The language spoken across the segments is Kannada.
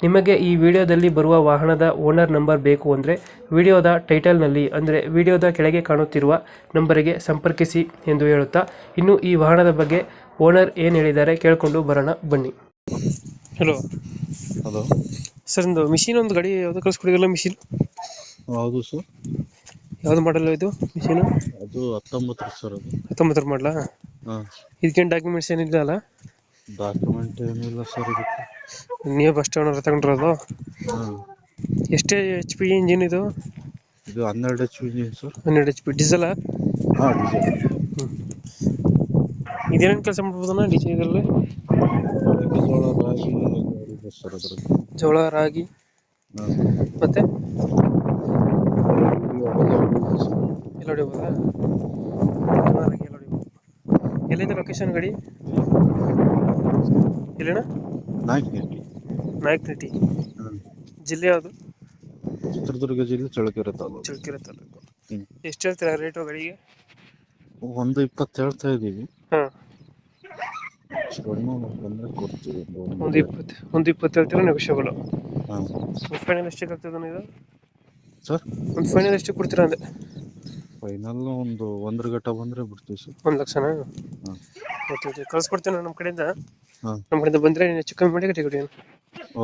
ನಿಮಗೆ ಈ ವಿಡಿಯೋದಲ್ಲಿ ಬರುವ ವಾಹನದ ಓನರ್ ನಂಬರ್ ಬೇಕು ಅಂದರೆ ವಿಡಿಯೋದ ಟೈಟಲ್ನಲ್ಲಿ ಅಂದರೆ ವಿಡಿಯೋದ ಕೆಳಗೆ ಕಾಣುತ್ತಿರುವ ನಂಬರಿಗೆ ಸಂಪರ್ಕಿಸಿ ಎಂದು ಹೇಳುತ್ತಾ ಇನ್ನು ಈ ವಾಹನದ ಬಗ್ಗೆ ಓನರ್ ಏನು ಹೇಳಿದ್ದಾರೆ ಕೇಳಿಕೊಂಡು ಬರೋಣ ಬನ್ನಿ. ಹಲೋ ಹಲೋ ಸರ್ ಒಂದು ಮಿಷಿನ್ ಒಂದು ಗಾಡಿ ಯಾವುದು ಕಳಿಸ್ಕೊಡಿಲ್ಲ ಮಿಷಿನ್ ಹೌದು ಸರ್ ಯಾವ್ದು ಮಾಡಲ್ಲ ಇದು ಮಿಷಿನ್ ಅದು ಹತ್ತೊಂಬತ್ತು ಸರ್ ಅದು. ಹತ್ತೊಂಬತ್ತರ ಮಾಡಲಾ ಹಾಂ. ಇದಕ್ಕೇನು ಡಾಕ್ಯುಮೆಂಟ್ಸ್ ಏನಿಲ್ಲ ಅಲ್ಲ? ಡಾಕ್ಯುಮೆಂಟ್ ಏನಿಲ್ಲ ಸರ್ ಇದಕ್ಕೆ. ನೀವು ಬಸ್ ಸ್ಟ್ಯಾಂಡ್ ತಗೊಂಡಿರೋದು? ಹ್ಮ್. ಎಷ್ಟೇ ಎಚ್ ಪಿ ಇಂಜಿನ್ ಇದು? ಇದು ಹನ್ನೆರಡು ಎಚ್ ಪಿ ಇಂಜಿನ್ ಸರ್ ಹನ್ನೆರಡು ಎಚ್ ಪಿ ಡೀಸೆಲ್ ಹಾಂ ಡೀಸೆಲ್ ಇದೇನೇನು ಕೆಲಸ ಮಾಡ್ಬೋದಣ್ಣ ಡಿ ಇದರಲ್ಲಿ? ಮೆಕ್ಕೆಜೋಳ ರಾಗಿ ಇದೆ ಸರ್ ಅದ್ರಲ್ಲಿ ಜೋಳ ರಾಗಿ. ಹಾಂ. ಮತ್ತೆ? ಸರ್ ಎಲ್ಲ ಹೊಡಿಬೋದಾ? ಜೋಳ ರಾಗಿ ಎಲ್ಲ ಹೊಡಿಬೋದು. ಎಲ್ಲಿದೆ ಲೊಕೇಶನ್ ಗಾಡಿ? ಎಲ್ಲಿಣ್ಣ ನಾಯಕನಹಟ್ಟಿ ನಾಯಕನಟ್ಟಿ ಹಾಂ ಜಿಲ್ಲೆ ಯಾವುದು? ಚಿತ್ರದುರ್ಗ ಜಿಲ್ಲೆ ಚಳ್ಳಕೆರೆ ತಾಲೂಕು. ಚಳ್ಳಕೆರೆ ತಾಲೂಕು. ಹ್ಮ್. ಎಷ್ಟು ಹೇಳ್ತೀರಾ ರೇಟು ಗಳಿಗೆ ಒಂದು ಇಪ್ಪತ್ತು ಹೇಳ್ತಾ ಇದೀವಿ ಹಾಂ. ಕಡಿಮೆ ಬಂದರೆ ಕೊಡ್ತೀವಿ. ಒಂದು ಇಪ್ಪತ್ತು. ಒಂದು ಇಪ್ಪತ್ತು ಹೇಳ್ತೀರಾ ನೆಗೋಷಿಯಬಲ್ ಹಾಂ. ಒಂದು ಫೈನಲ್ ಎಷ್ಟಕ್ಕೆ ಆಗ್ತದೆ ಇದು? ಸರ್? ಒಂದು ಫೈನಲ್ ಎಷ್ಟಕ್ಕೆ ಕೊಡ್ತೀರಾ ಅಂದೆ? ಫೈನಲ್ ಒಂದು ಒಂದ್ರ ಗಂಟೆ ಬಂದ್ರೆ ಬಿಡ್ತೀವಿ ಸರ್. ಒಂದು ಲಕ್ಷನಾ? ಹಾಂ. Okay okay. ಕಳ್ಸ್ಕೊಡ್ತೀನಿ ನಮ್ಮ ಕಡೆಯಿಂದ. ಹಾಂ. ನಮ್ಮ ಕಡೆಯಿಂದ ಬಂದರೆ ಕಮ್ಮಿ ಮಾಡಿ ಗಟ್ಟಿ ಕೊಡಿ.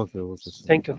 Okay okay sir. Thank you